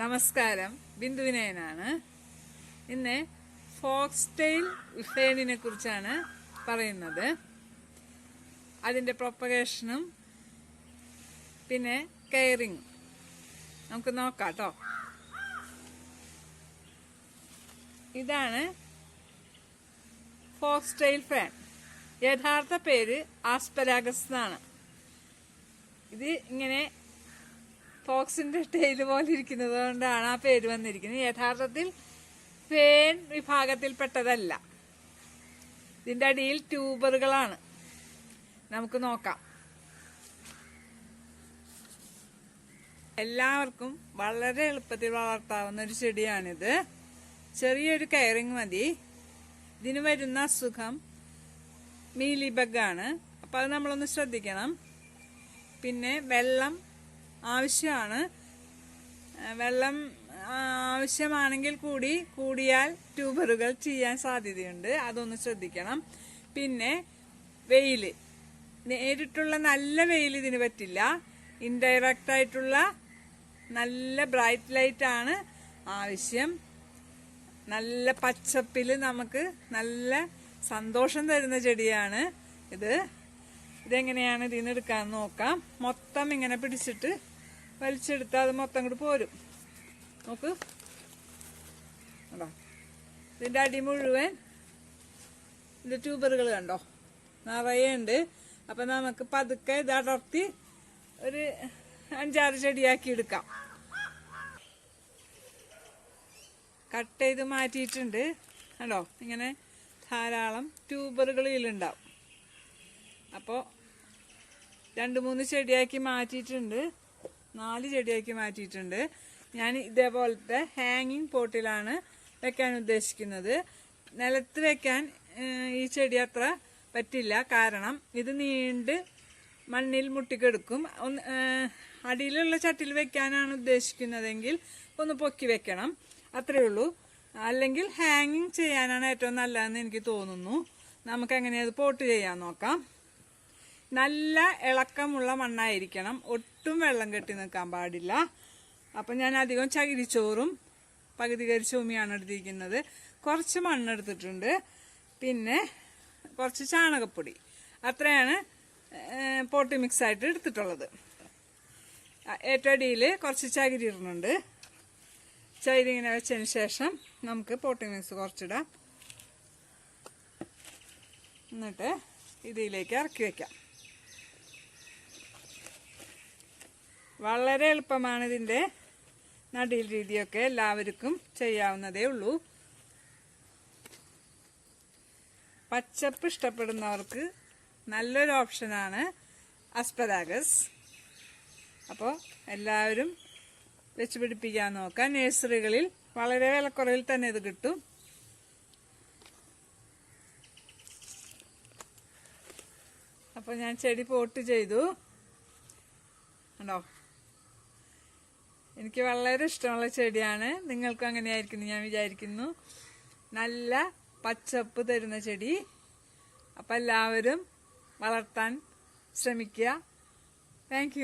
നമസ്കാരം. ബിന്ദുവിനയനാണ്. ഇന്ന് Fox tail ഇഫേനിനെ കുറിച്ചാണ് പറയുന്നത്. അതിന്റെ പ്രൊപ്പഗേഷനും പിന്നെ കെയറിങ് നമുക്ക് നോക്കാം കേട്ടോ. ഇതാണ് ഫോക്സ് ടെയിൽ ഫാൻ. യഥാർത്ഥ പേര് ആസ്പരാഗസ് എന്നാണ്. ഇത് ഇങ്ങനെ ഫോക്സിന്റെ ടെയിൽ പോലെ ഇരിക്കുന്നത് കൊണ്ടാണ് ആ പേര് വന്നിരിക്കുന്നത്. യഥാർത്ഥത്തിൽ ഫേൻ വിഭാഗത്തിൽപ്പെട്ടതല്ല. ഇതിന്റെ അടിയിൽ ട്യൂബറുകളാണ്. നമുക്ക് നോക്കാം. എല്ലാവർക്കും വളരെ എളുപ്പത്തിൽ വളർത്താവുന്ന ഒരു ചെടിയാണിത്. ചെറിയൊരു കയറിങ് മതി. ഇതിന് വരുന്ന അസുഖം മീലി ആണ്. അപ്പൊ അത് നമ്മളൊന്ന് ശ്രദ്ധിക്കണം. പിന്നെ വെള്ളം ആവശ്യമാണ്. വെള്ളം ആവശ്യമാണെങ്കിൽ കൂടി കൂടിയാൽ ട്യൂബറുകൾ ചെയ്യാൻ സാധ്യതയുണ്ട്. അതൊന്ന് ശ്രദ്ധിക്കണം. പിന്നെ വെയിൽ നേരിട്ടുള്ള നല്ല വെയിൽ ഇതിന് പറ്റില്ല. ഇൻഡയറക്റ്റ് ആയിട്ടുള്ള നല്ല ബ്രൈറ്റ് ലൈറ്റ് ആണ് ആവശ്യം. നല്ല പച്ചപ്പിൽ നമുക്ക് നല്ല സന്തോഷം തരുന്ന ചെടിയാണ് ഇത്. ഇതെങ്ങനെയാണ് ഇതിൽ നിന്ന് എടുക്കാൻ നോക്കാം. മൊത്തം ഇങ്ങനെ പിടിച്ചിട്ട് വലിച്ചെടുത്താൽ അത് മൊത്തം കൂടി പോരും. നോക്ക്. കണ്ടോ? ഇതിന്റെ അടി മുഴുവൻ ഇതിന്റെ ട്യൂബറുകൾ കണ്ടോ? നിറയെ ഉണ്ട് അപ്പൊ നമുക്ക് പതുക്കെ ഇത് അടർത്തി ഒരു അഞ്ചാറ് ചെടിയാക്കി എടുക്കാം. കട്ട് ചെയ്ത് മാറ്റിയിട്ടുണ്ട്. കണ്ടോ? ഇങ്ങനെ ധാരാളം ട്യൂബറുകൾ ഇതിലുണ്ടാവും അപ്പോൾ രണ്ട് മൂന്ന് ചെടിയാക്കി മാറ്റിയിട്ടുണ്ട്. നാല് ചെടിയാക്കി മാറ്റിയിട്ടുണ്ട്. ഞാൻ ഇതേപോലത്തെ ഹാങ്ങിങ് പോട്ടിലാണ് വെക്കാൻ ഉദ്ദേശിക്കുന്നത്. നിലത്ത് വെക്കാൻ ഈ ചെടി അത്ര പറ്റില്ല. കാരണം ഇത് നീണ്ട് മണ്ണിൽ മുട്ടിക്കെടുക്കും. അടിയിലുള്ള ചട്ടിൽ വെക്കാനാണ് ഉദ്ദേശിക്കുന്നതെങ്കിൽ ഒന്ന് പൊക്കി വെക്കണം. അത്രയേ ഉള്ളൂ. അല്ലെങ്കിൽ ഹാങ്ങിങ് ചെയ്യാനാണ് ഏറ്റവും നല്ലതെന്ന് എനിക്ക് തോന്നുന്നു. നമുക്ക് എങ്ങനെയത് പോട്ട് ചെയ്യാൻ നോക്കാം. നല്ല ഇളക്കമുള്ള മണ്ണായിരിക്കണം. ഒട്ടും വെള്ളം കെട്ടി നിൽക്കാൻ പാടില്ല. അപ്പം ഞാൻ അധികം ചകിരിച്ചോറും പകുതി കരിച്ചോമിയാണ് എടുത്തിരിക്കുന്നത്. കുറച്ച് മണ്ണെടുത്തിട്ടുണ്ട് പിന്നെ കുറച്ച് ചാണകപ്പൊടി. അത്രയാണ് പോട്ടി മിക്സ് ആയിട്ട് എടുത്തിട്ടുള്ളത്. ഏറ്റവും അടിയിൽ കുറച്ച് ചകിരി ഇടുന്നുണ്ട്. ചകിരി ഇങ്ങനെ വെച്ചതിന് ശേഷം നമുക്ക് പോട്ടി മിക്സ് കുറച്ചിടാം. എന്നിട്ട് ഇതിലേക്ക് ഇറക്കി വെക്കാം. വളരെ എളുപ്പമാണ് ഇതിന്റെ നടീൽ രീതിയൊക്കെ എല്ലാവർക്കും ചെയ്യാവുന്നതേ ഉള്ളൂ. പച്ചപ്പ് ഇഷ്ടപ്പെടുന്നവർക്ക് നല്ലൊരു ഓപ്ഷനാണ് അസ്പരാഗസ്. അപ്പോൾ എല്ലാവരും വെച്ച് പിടിപ്പിക്കാൻ നോക്കാം. നഴ്സറികളിൽ വളരെ വിലക്കുറവിൽ തന്നെ ഇത് കിട്ടും. അപ്പോൾ ഞാൻ ചെടി പോട്ട് ചെയ്തു. ഉണ്ടോ എനിക്ക് വളരെ ഇഷ്ടമുള്ള ചെടിയാണ്. നിങ്ങൾക്കും അങ്ങനെയായിരിക്കുന്നു ഞാൻ വിചാരിക്കുന്നു. നല്ല പച്ചപ്പ് തരുന്ന ചെടി. അപ്പം എല്ലാവരും വളർത്താൻ ശ്രമിക്കുക. താങ്ക്